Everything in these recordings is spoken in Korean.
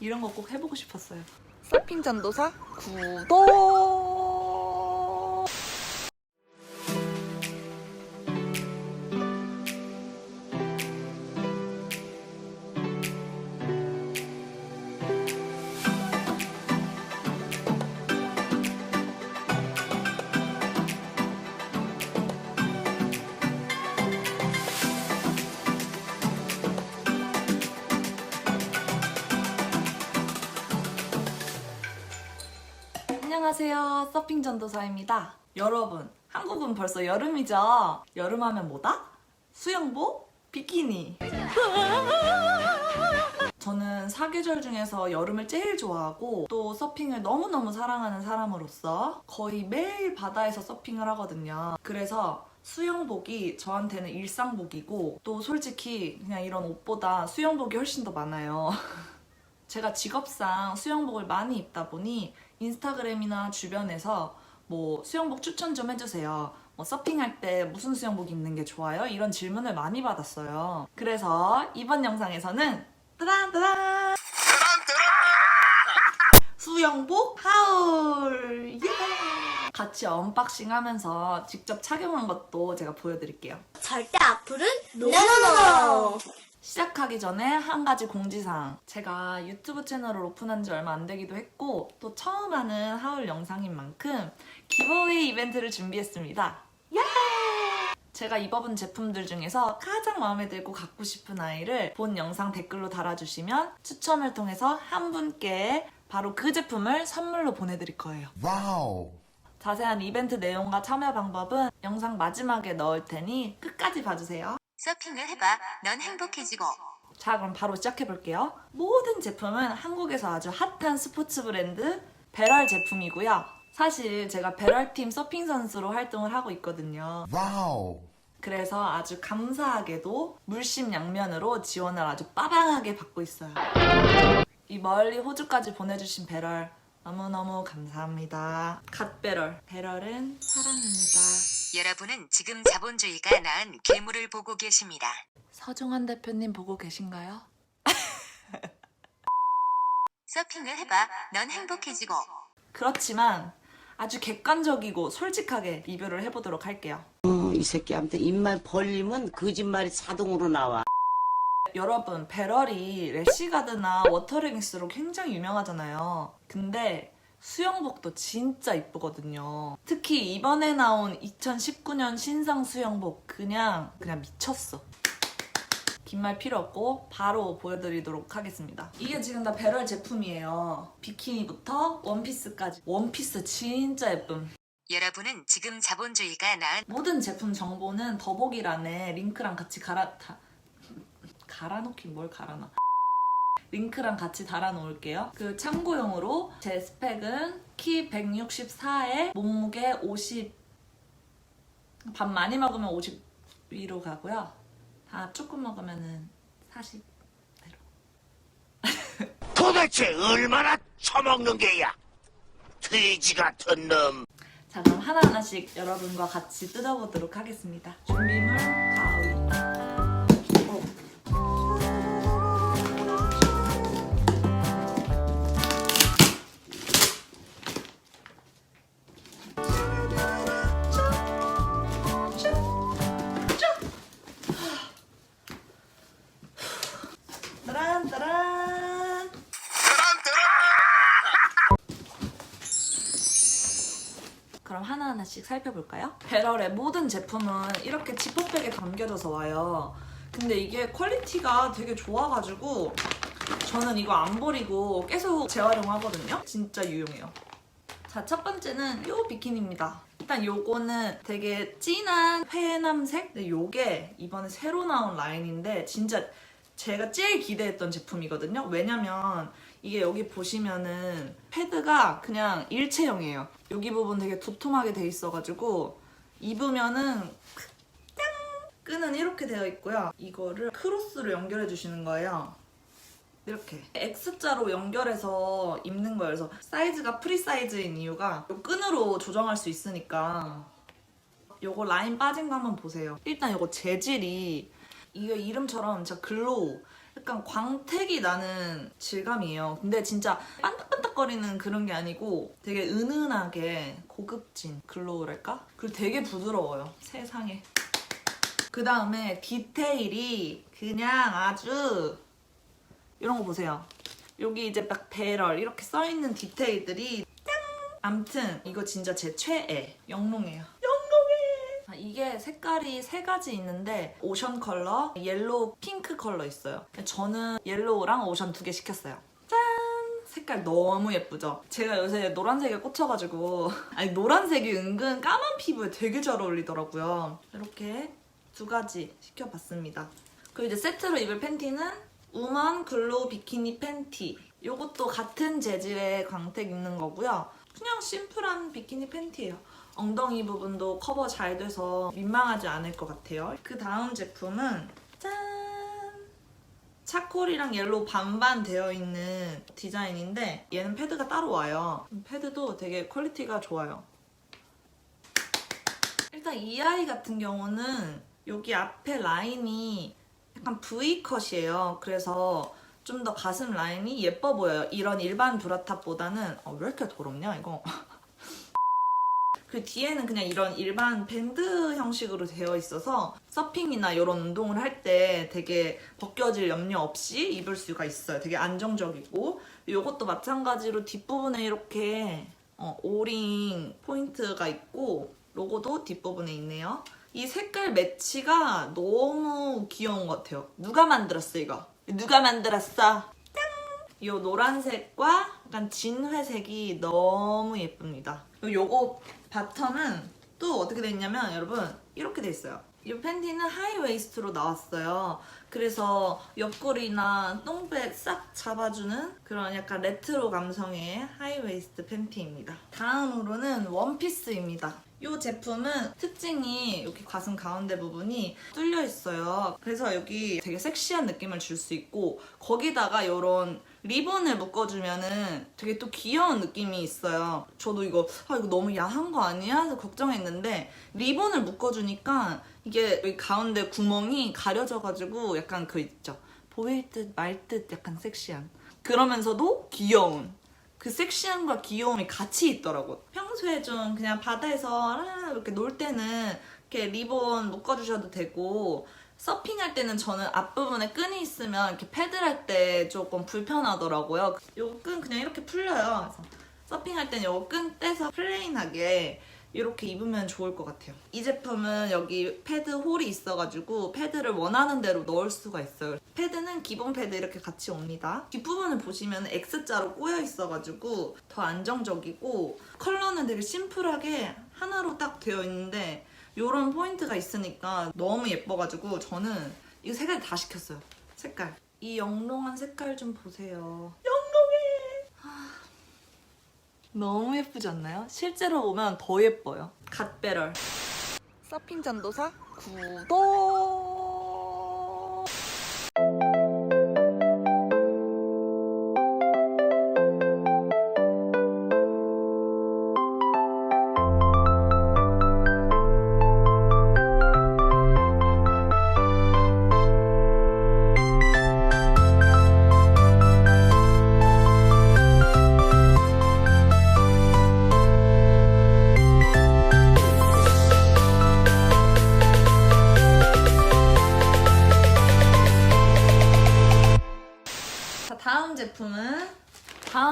이런 거 꼭 해보고 싶었어요. 서핑 전도사 구독! 안녕하세요. 서핑 전도사입니다. 여러분, 한국은 벌써 여름이죠? 여름 하면 뭐다? 수영복? 비키니. 저는 사계절 중에서 여름을 제일 좋아하고 또 서핑을 너무너무 사랑하는 사람으로서 거의 매일 바다에서 서핑을 하거든요. 그래서 수영복이 저한테는 일상복이고 또 솔직히 그냥 이런 옷보다 수영복이 훨씬 더 많아요. 제가 직업상 수영복을 많이 입다 보니 인스타그램이나 주변에서 뭐 수영복 추천 좀 해주세요. 뭐 서핑할 때 무슨 수영복 입는 게 좋아요? 이런 질문을 많이 받았어요. 그래서 이번 영상에서는 따단 따단 수영복 하울 예! 같이 언박싱 하면서 직접 착용한 것도 제가 보여드릴게요. 절대 앞으로는 노노노. 시작하기 전에 한 가지 공지사항. 제가 유튜브 채널을 오픈한 지 얼마 안 되기도 했고, 또 처음 하는 하울 영상인 만큼 기버웨이 이벤트를 준비했습니다. 예! 제가 입어본 제품들 중에서 가장 마음에 들고 갖고 싶은 아이를 본 영상 댓글로 달아주시면 추첨을 통해서 한 분께 바로 그 제품을 선물로 보내드릴 거예요. 와우. 자세한 이벤트 내용과 참여 방법은 영상 마지막에 넣을 테니 끝까지 봐주세요. 서핑을 해봐. 넌 행복해지고. 자, 그럼 바로 시작해 볼게요. 모든 제품은 한국에서 아주 핫한 스포츠 브랜드 베럴 제품이고요. 사실 제가 베럴 팀 서핑 선수로 활동을 하고 있거든요. 와우. 그래서 아주 감사하게도 물심 양면으로 지원을 아주 빠방하게 받고 있어요. 이 멀리 호주까지 보내주신 베럴 너무너무 감사합니다. 갓베럴. 베럴은 사랑입니다. 여러분은 지금 자본주의가 낳은 괴물을 보고 계십니다. 서종환 대표님 보고 계신가요? 서핑을 해봐. 넌 행복해지고. 그렇지만 아주 객관적이고 솔직하게 리뷰를 해보도록 할게요. 어, 이 새끼한테 입만 벌리면 거짓말이 자동으로 나와. 여러분, 베럴이 래시가드나 워터레깅스로 굉장히 유명하잖아요. 근데 수영복도 진짜 이쁘거든요. 특히 이번에 나온 2019년 신상 수영복 그냥 그냥 미쳤어. 긴 말 필요 없고 바로 보여드리도록 하겠습니다. 이게 지금 다 베럴 제품이에요. 비키니부터 원피스까지. 원피스 진짜 예쁨. 여러분은 지금 자본주의가 낳은 모든 제품 정보는 더보기란에 링크랑 같이 갈아 다, 갈아놓긴 뭘 갈아놔. 링크랑 같이 달아놓을게요. 그 참고용으로 제 스펙은 키 164에 몸무게 50 밥 많이 먹으면 50 위로 가고요. 다 조금 먹으면은 40 도대체 얼마나 처먹는 게야? 돼지 같은 놈. 자 그럼 하나하나씩 여러분과 같이 뜯어보도록 하겠습니다. 준비물 살펴볼까요? 베럴의 모든 제품은 이렇게 지퍼백에 담겨져서 와요. 근데 이게 퀄리티가 되게 좋아가지고 저는 이거 안 버리고 계속 재활용하거든요. 진짜 유용해요. 자, 첫 번째는 요 비키니입니다. 일단 요거는 되게 진한 회남색? 근데 요게 이번에 새로 나온 라인인데 진짜 제가 제일 기대했던 제품이거든요. 왜냐면 이게 여기 보시면은 패드가 그냥 일체형이에요. 여기 부분 되게 도톰하게 돼 있어가지고 입으면은 짠! 끈은 이렇게 되어 있고요. 이거를 크로스로 연결해 주시는 거예요. 이렇게 X자로 연결해서 입는 거예요. 그래서 사이즈가 프리 사이즈인 이유가 요 끈으로 조정할 수 있으니까 요거 라인 빠진 거 한번 보세요. 일단 요거 재질이 이게 이름처럼 진짜 글로우 약간 광택이 나는 질감이에요. 근데 진짜 반딱반딱거리는 그런 게 아니고 되게 은은하게 고급진 글로우랄까? 그리고 되게 부드러워요. 세상에. 그 다음에 디테일이 그냥 아주 이런 거 보세요. 여기 이제 딱 배럴 이렇게 써있는 디테일들이 짠! 암튼 이거 진짜 제 최애. 영롱해요. 아, 이게 색깔이 세 가지 있는데 오션 컬러, 옐로우, 핑크 컬러 있어요. 저는 옐로우랑 오션 두 개 시켰어요. 짠! 색깔 너무 예쁘죠? 제가 요새 노란색에 꽂혀가지고 아니 노란색이 은근 까만 피부에 되게 잘 어울리더라고요. 이렇게 두 가지 시켜봤습니다. 그리고 이제 세트로 입을 팬티는 우먼 글로우 비키니 팬티. 요것도 같은 재질의 광택 있는 거고요. 그냥 심플한 비키니 팬티예요. 엉덩이 부분도 커버 잘 돼서 민망하지 않을 것 같아요. 그 다음 제품은 짠! 차콜이랑 옐로우 반반 되어 있는 디자인인데 얘는 패드가 따로 와요. 패드도 되게 퀄리티가 좋아요. 일단 이 아이 같은 경우는 여기 앞에 라인이 약간 V컷이에요. 그래서 좀 더 가슴 라인이 예뻐 보여요. 이런 일반 브라탑보다는 어, 왜 이렇게 더럽냐 이거. 그 뒤에는 그냥 이런 일반 밴드 형식으로 되어 있어서 서핑이나 이런 운동을 할 때 되게 벗겨질 염려 없이 입을 수가 있어요. 되게 안정적이고 이것도 마찬가지로 뒷부분에 이렇게 어, 오링 포인트가 있고 로고도 뒷부분에 있네요. 이 색깔 매치가 너무 귀여운 것 같아요. 누가 만들었어 이거? 누가 만들었어? 짠! 이 노란색과 약간 진회색이 너무 예쁩니다. 요거 바텀은 또 어떻게 돼 있냐면 여러분 이렇게 돼 있어요. 이 팬티는 하이웨이스트로 나왔어요. 그래서 옆구리나 똥배 싹 잡아주는 그런 약간 레트로 감성의 하이웨이스트 팬티입니다. 다음으로는 원피스입니다. 이 제품은 특징이 여기 가슴 가운데 부분이 뚫려 있어요. 그래서 여기 되게 섹시한 느낌을 줄 수 있고 거기다가 이런 리본을 묶어주면은 되게 또 귀여운 느낌이 있어요. 저도 이거 아 이거 너무 야한 거 아니야? 해서 걱정했는데 리본을 묶어주니까 이게 가운데 구멍이 가려져가지고 약간 그 있죠. 보일 듯 말 듯 약간 섹시한. 그러면서도 귀여운. 그 섹시함과 귀여움이 같이 있더라고. 평소에 좀 그냥 바다에서 아, 이렇게 놀 때는 이렇게 리본 묶어주셔도 되고 서핑할 때는 저는 앞부분에 끈이 있으면 이렇게 패들 할 때 조금 불편하더라고요. 요 끈 그냥 이렇게 풀려요. 그래서 서핑할 때는 요거 끈 떼서 플레인하게 이렇게 입으면 좋을 것 같아요. 이 제품은 여기 패드 홀이 있어가지고 패드를 원하는 대로 넣을 수가 있어요. 패드는 기본 패드 이렇게 같이 옵니다. 뒷부분을 보시면 X자로 꼬여 있어가지고 더 안정적이고 컬러는 되게 심플하게 하나로 딱 되어 있는데 이런 포인트가 있으니까 너무 예뻐가지고 저는 이거 세 가지 다 시켰어요. 색깔. 이 영롱한 색깔 좀 보세요. 영롱해! 아, 너무 예쁘지 않나요? 실제로 보면 더 예뻐요. 갓배럴. 서핑 전도사 구독!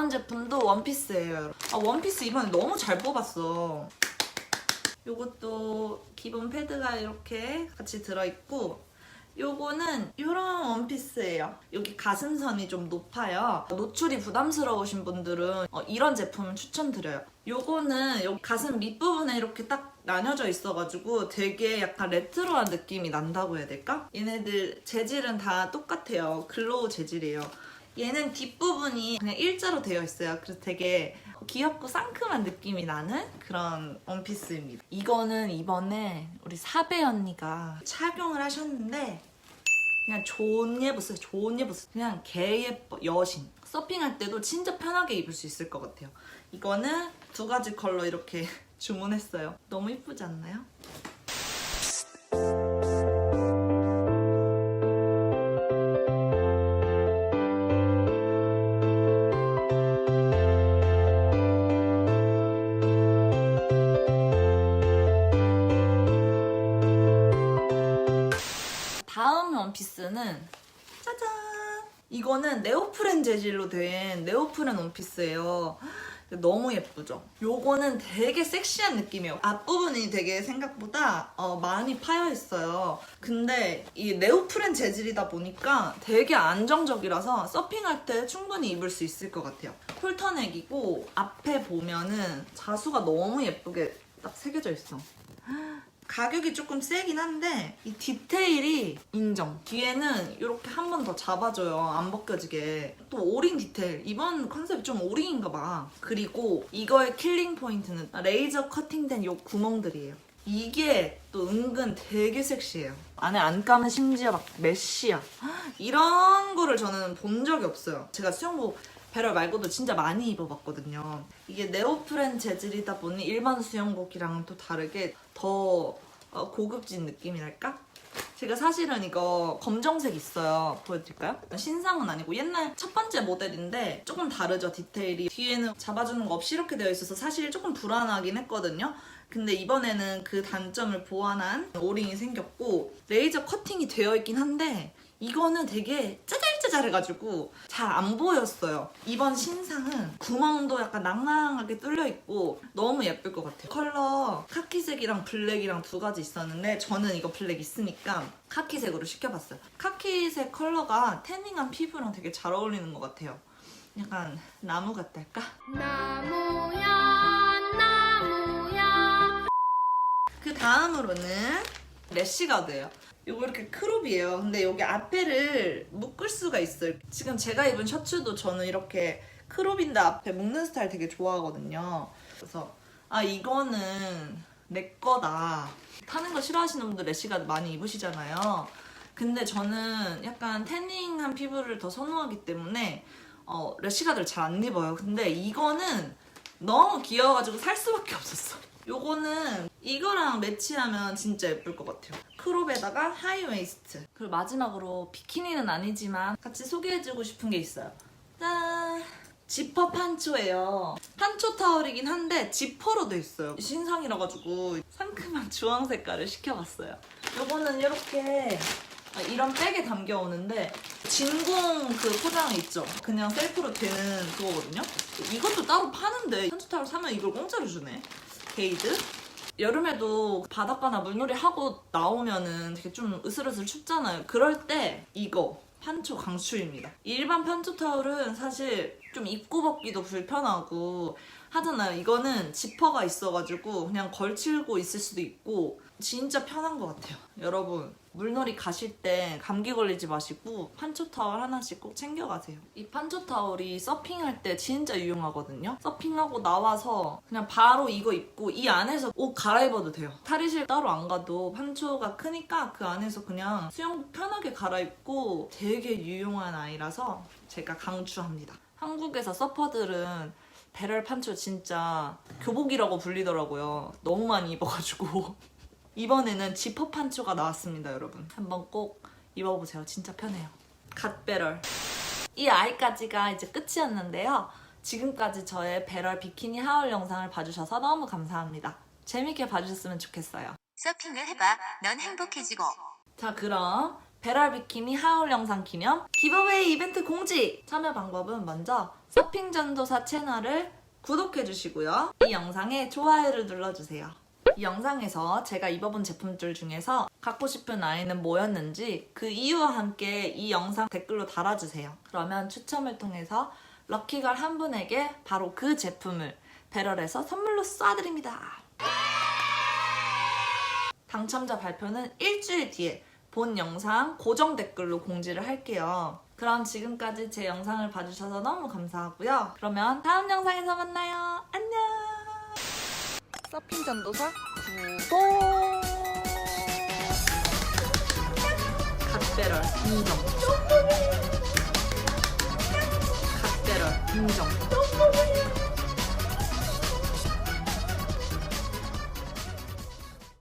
다음 제품도 원피스예요. 아, 원피스 이번에 너무 잘 뽑았어. 요것도 기본 패드가 이렇게 같이 들어있고 요거는 이런 원피스예요. 여기 가슴선이 좀 높아요. 노출이 부담스러우신 분들은 어, 이런 제품 추천드려요. 요거는 여기 가슴 밑부분에 이렇게 딱 나뉘어져 있어가지고 되게 약간 레트로한 느낌이 난다고 해야 될까? 얘네들 재질은 다 똑같아요. 글로우 재질이에요. 얘는 뒷부분이 그냥 일자로 되어 있어요. 그래서 되게 귀엽고 상큼한 느낌이 나는 그런 원피스입니다. 이거는 이번에 우리 사배 언니가 착용을 하셨는데 그냥 좋은 예뻤어요. 좋은 예뻤어요. 그냥 개 예뻐. 여신. 서핑할 때도 진짜 편하게 입을 수 있을 것 같아요. 이거는 두 가지 컬러 이렇게 주문했어요. 너무 예쁘지 않나요? 이거는 네오프렌 재질로 된 네오프렌 원피스예요. 너무 예쁘죠? 요거는 되게 섹시한 느낌이에요. 앞부분이 되게 생각보다 어, 많이 파여 있어요. 근데 이 네오프렌 재질이다 보니까 되게 안정적이라서 서핑할 때 충분히 입을 수 있을 것 같아요. 콜터넥이고 앞에 보면은 자수가 너무 예쁘게 딱 새겨져 있어. 가격이 조금 세긴 한데 이 디테일이 인정. 뒤에는 이렇게 한 번 더 잡아줘요. 안 벗겨지게. 또 오링 디테일. 이번 컨셉이 좀 오링인가 봐. 그리고 이거의 킬링 포인트는 레이저 커팅된 요 구멍들이에요. 이게 또 은근 되게 섹시해요. 안에 안감은 심지어 막 메쉬야. 이런 거를 저는 본 적이 없어요. 제가 수영복 배럴 말고도 진짜 많이 입어봤거든요. 이게 네오프렌 재질이다 보니 일반 수영복이랑은 또 다르게 더 어, 고급진 느낌이랄까? 제가 사실은 이거 검정색 있어요. 보여드릴까요? 신상은 아니고 옛날 첫 번째 모델인데 조금 다르죠, 디테일이. 뒤에는 잡아주는 거 없이 이렇게 되어 있어서 사실 조금 불안하긴 했거든요. 근데 이번에는 그 단점을 보완한 오링이 생겼고 레이저 커팅이 되어 있긴 한데 이거는 되게 짜 잘짜잘해가지고 잘 안 보였어요. 이번 신상은 구멍도 약간 낭낭하게 뚫려 있고 너무 예쁠 것 같아요. 컬러 카키색이랑 블랙이랑 두 가지 있었는데 저는 이거 블랙 있으니까 카키색으로 시켜봤어요. 카키색 컬러가 태닝한 피부랑 되게 잘 어울리는 것 같아요. 약간 나무 같달까? 나무야 나무야 그 다음으로는 래쉬가드예요. 이거 이렇게 크롭이에요. 근데 여기 앞에를 묶을 수가 있어요. 지금 제가 입은 셔츠도 저는 이렇게 크롭인데 앞에 묶는 스타일 되게 좋아하거든요. 그래서 아 이거는 내 거다. 타는 거 싫어하시는 분들 래쉬가드 많이 입으시잖아요. 근데 저는 약간 태닝한 피부를 더 선호하기 때문에 어, 래쉬가드를 잘 안 입어요. 근데 이거는 너무 귀여워가지고 살 수밖에 없었어. 요거는 이거랑 매치하면 진짜 예쁠 것 같아요. 크롭에다가 하이웨이스트. 그리고 마지막으로 비키니는 아니지만 같이 소개해주고 싶은 게 있어요. 짠! 지퍼 판초예요. 판초 타월이긴 한데 지퍼로 돼 있어요. 신상이라 가지고 상큼한 주황 색깔을 시켜봤어요. 요거는 이렇게 아, 이런 백에 담겨 오는데 진공 그 포장 있죠? 그냥 셀프로 되는 그거거든요? 이것도 따로 파는데 판초 타월 사면 이걸 공짜로 주네. 게이드. 여름에도 바닷가나 물놀이 하고 나오면은 되게 좀 으슬으슬 춥잖아요. 그럴 때 이거 판초 강추입니다. 일반 판초 타올은 사실 좀 입고 벗기도 불편하고 하잖아요. 이거는 지퍼가 있어가지고 그냥 걸치고 있을 수도 있고 진짜 편한 것 같아요. 여러분 물놀이 가실 때 감기 걸리지 마시고 판초 타월 하나씩 꼭 챙겨가세요. 이 판초 타월이 서핑할 때 진짜 유용하거든요. 서핑하고 나와서 그냥 바로 이거 입고 이 안에서 옷 갈아입어도 돼요. 탈의실 따로 안 가도 판초가 크니까 그 안에서 그냥 수영복 편하게 갈아입고 되게 유용한 아이라서 제가 강추합니다. 한국에서 서퍼들은 배럴 판초 진짜 교복이라고 불리더라고요. 너무 많이 입어가지고. 이번에는 지퍼 판초가 나왔습니다, 여러분. 한번 꼭 입어보세요. 진짜 편해요. 갓배럴. 이 아이까지가 이제 끝이었는데요. 지금까지 저의 배럴 비키니 하울 영상을 봐주셔서 너무 감사합니다. 재밌게 봐주셨으면 좋겠어요. 서핑을 해봐. 넌 행복해지고. 자, 그럼 배럴 비키니 하울 영상 기념 기브웨이 이벤트 공지! 참여 방법은 먼저 서핑 전도사 채널을 구독해 주시고요. 이 영상에 좋아요를 눌러주세요. 이 영상에서 제가 입어본 제품들 중에서 갖고 싶은 아이는 뭐였는지 그 이유와 함께 이 영상 댓글로 달아주세요. 그러면 추첨을 통해서 럭키걸 한 분에게 바로 그 제품을 배럴에서 선물로 쏴드립니다. 당첨자 발표는 일주일 뒤에 본 영상 고정 댓글로 공지를 할게요. 그럼 지금까지 제 영상을 봐주셔서 너무 감사하고요. 그러면 다음 영상에서 만나요. 안녕! 서핑 전도사 구독! 갓배럴 인정. 갓배럴 인정.